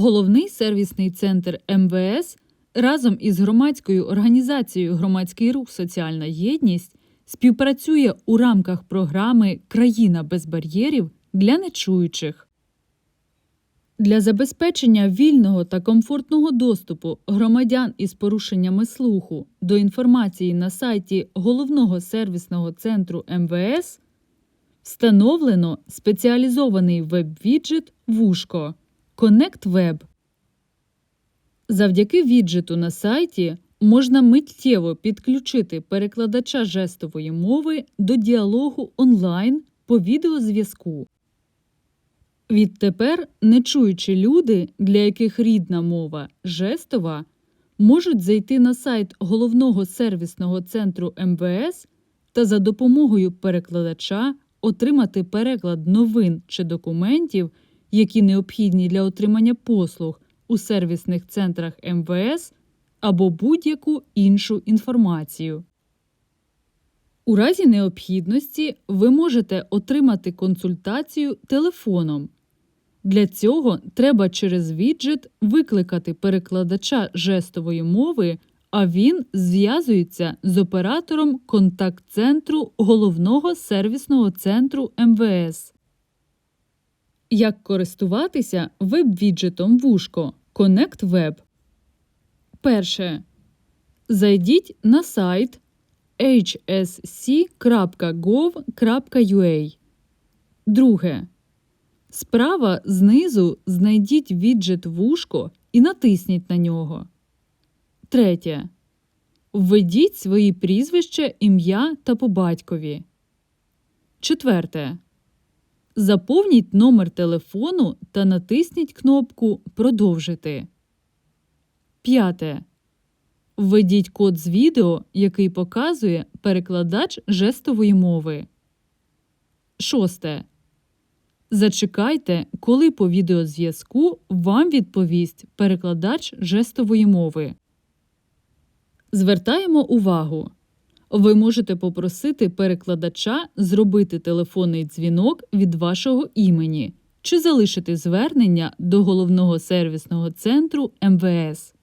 Головний сервісний центр МВС разом із громадською організацією Громадський рух Соціальна єдність співпрацює у рамках програми Країна без бар'єрів для нечуючих. Для забезпечення вільного та комфортного доступу громадян із порушеннями слуху до інформації на сайті Головного сервісного центру МВС встановлено спеціалізований веб-віджит Вушко Connect Web. Завдяки віджиту на сайті можна миттєво підключити перекладача жестової мови до діалогу онлайн по відеозв'язку. Відтепер нечуючі люди, для яких рідна мова жестова, можуть зайти на сайт головного сервісного центру МВС та за допомогою перекладача отримати переклад новин чи документів, які необхідні для отримання послуг у сервісних центрах МВС або будь-яку іншу інформацію. У разі необхідності ви можете отримати консультацію телефоном. Для цього треба через віджит викликати перекладача жестової мови, а він зв'язується з оператором контакт-центру головного сервісного центру МВС. Як користуватися веб-віджитом Вушко Connect Web? Перше. Зайдіть на сайт hsc.gov.ua. Друге. Справа знизу знайдіть віджит Вушко і натисніть на нього. Третє. Введіть свої прізвище, ім'я та по батькові. Четверте. Заповніть номер телефону та натисніть кнопку Продовжити. П'яте. Введіть код з відео, який показує перекладач жестової мови. Шосте. Зачекайте, коли по відеозв'язку вам відповість перекладач жестової мови. Звертаємо увагу. Ви можете попросити перекладача зробити телефонний дзвінок від вашого імені чи залишити звернення до головного сервісного центру МВС.